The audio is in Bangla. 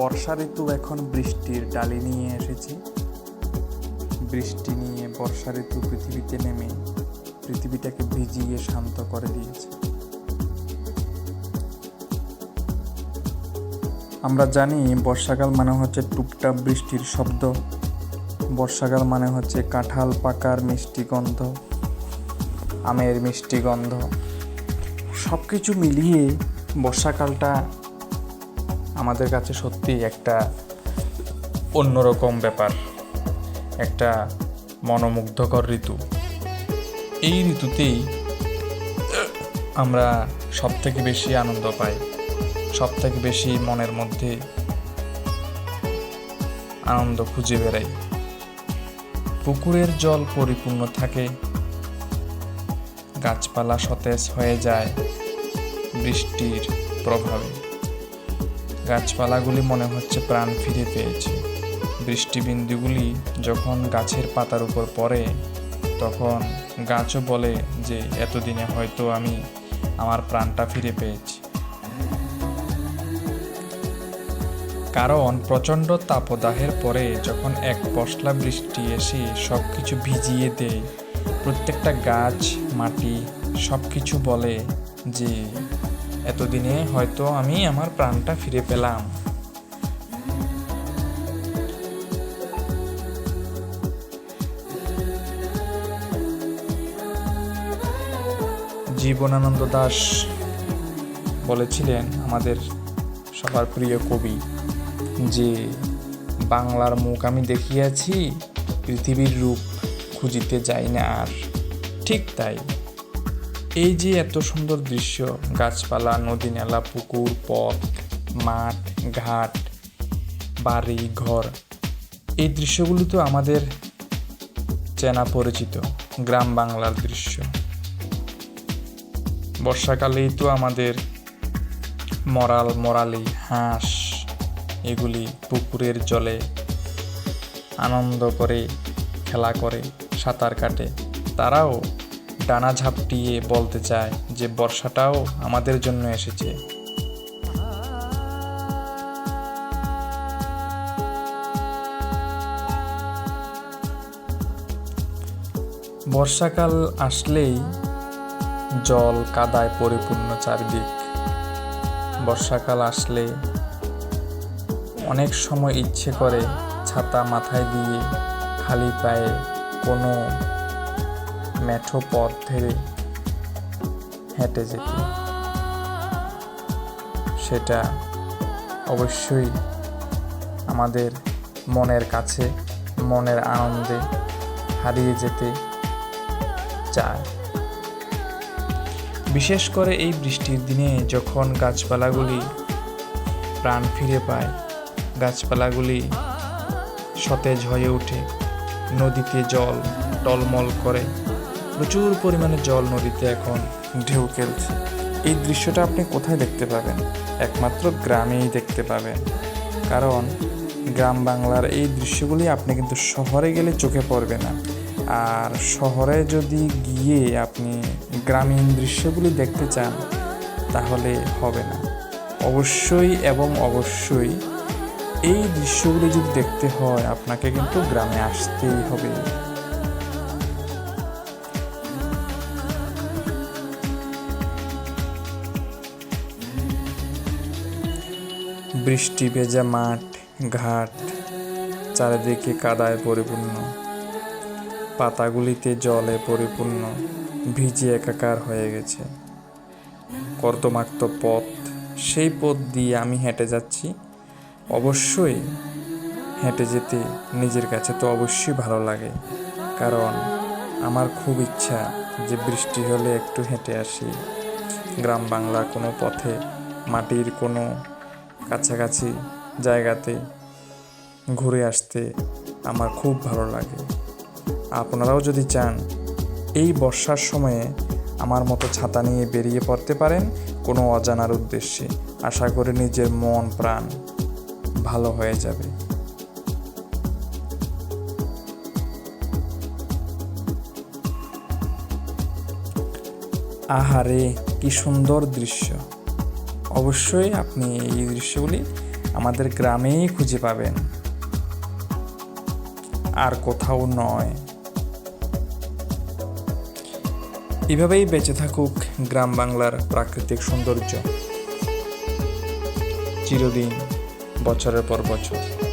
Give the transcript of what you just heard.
বর্ষা ঋতু এখন বৃষ্টির ডালি নিয়ে এসেছি। বৃষ্টি নিয়ে বর্ষা ঋতু পৃথিবীতে নেমে পৃথিবীটাকে ভিজিয়ে শান্ত করে দিয়েছে। আমরা জানি বর্ষাকাল মানে হচ্ছে টুপটাপ বৃষ্টির শব্দ। বর্ষাকাল মানে হচ্ছে কাঁঠাল পাকার মিষ্টি গন্ধ, আমের মিষ্টি গন্ধ। সব কিছু মিলিয়ে বর্ষাকালটা আমাদের কাছে সত্যি একটা অন্যরকম ব্যাপার, একটা মনোমুগ্ধকর ঋতু। এই ঋতুতেই আমরা সব থেকে বেশি আনন্দ পাই সব থেকে বেশি মনের মধ্যে আনন্দ খুঁজে বেড়াই। পুকুরের জল পরিপূর্ণ থাকে, গাছপালা সতেজ হয়ে যায় বৃষ্টির প্রভাবে। গাছপালাগুলি মনে হচ্ছে প্রাণ ফিরে পেয়েছে। বৃষ্টিবিন্দুগুলি যখন গাছের পাতার উপর পড়ে, তখন গাছও বলে যে, এতদিনে হয়তো আমি আমার প্রাণটা ফিরে পেয়েছি। কারণ প্রচণ্ড তাপদাহের পরে যখন এক পশলা বৃষ্টি এসে সব কিছু ভিজিয়ে দেয়, প্রত্যেকটা গাছ, মাটি সব কিছু বলে যে এতদিনে হয়তো আমি আমার প্রাণটা ফিরে পেলাম। জীবনানন্দ দাস বলেছিলেন আমাদের সবার প্রিয় কবি যে, বাংলার মুখ আমি দেখিয়াছি, পৃথিবীর রূপ খুঁজিতে যাই না আর। ঠিক তাই। এই যে এত সুন্দর দৃশ্য, গাছপালা, নদী নালা, পুকুর, পথ, মাঠ, ঘাট, বাড়ি, ঘর, এই দৃশ্যগুলো তো আমাদের চেনা পরিচিত, গ্রাম বাংলার দৃশ্য। বর্ষাকালেই তো আমাদের মরাল মরালি, হাঁস, এগুলি পুকুরের জলে আনন্দ করে, খেলা করে, সাঁতার কাটে। তারাও ডানা ঝাপটিয়ে বলতে চায় যে, বর্ষাটাও আমাদের জন্য এসেছে। বর্ষাকাল আসলেই জল কাদায় পরিপূর্ণ চারিদিক। বর্ষাকাল আসলে অনেক সময় ইচ্ছে করে ছাতা মাথায় দিয়ে খালি পায়ে কোনো মেঠো পথ ধরে হেঁটে যেতে। সেটা অবশ্যই আমাদের মনের কাছে, মনের আনন্দে হারিয়ে যেতে চায়। বিশেষ করে এই বৃষ্টির দিনে যখন গাছপালাগুলি প্রাণ ফিরে পায়, গাছপালাগুলি সতেজ হয়ে ওঠে, নদীতে জল টলমল করে। প্রচুর পরিমাণে জল নদীতে এখন ঢেউ খেলছে। এই দৃশ্যটা আপনি কোথায় দেখতে পাবেন? একমাত্র গ্রামেই দেখতে পাবেন। কারণ গ্রাম বাংলার এই দৃশ্যগুলি আপনি কিন্তু শহরে গেলে চোখে পড়বে না। আর শহরে যদি গিয়ে আপনি গ্রামীণ দৃশ্যগুলি দেখতে চান, তাহলে হবে না। অবশ্যই এবং অবশ্যই এই দৃশ্যগুলি যদি দেখতে হয়, আপনাকে কিন্তু গ্রামে আসতেই হবে। বৃষ্টি ভেজা মাঠ, ঘাট, চারিদিকে কাদায় পরিপূর্ণ। পাতাগুলিতে জলে পরিপূর্ণ, ভিজে একাকার হয়ে গেছে। কর্দমাক্ত পথ, সেই পথ দিয়ে আমি হেঁটে যাচ্ছি। অবশ্যই হেঁটে যেতে নিজের কাছে তো অবশ্যই ভালো লাগে, কারণ আমার খুব ইচ্ছা যে বৃষ্টি হলে একটু হেঁটে আসি। গ্রাম বাংলা কোনো পথে মাটির কোনো কাছাকাছি জায়গাতে ঘুরে আসতে আমার খুব ভালো লাগে। আপনারাও যদি চান, এই বর্ষার সময়ে আমার মতো ছাতা নিয়ে বেরিয়ে পড়তে পারেন কোনো অজানার উদ্দেশ্যে। আশা করি নিজের মন, প্রাণ ভালো হয়ে যাবে। আহারে, কি সুন্দর দৃশ্য। অবশ্যই আপনি এই দৃশ্যগুলি আমাদের গ্রামেই খুঁজে পাবেন। আর কোথাও নয়। এভাবেই বেঁচে থাকুক গ্রাম বাংলার প্রাকৃতিক সৌন্দর্য। চিরদিন, বছরের পর বছর।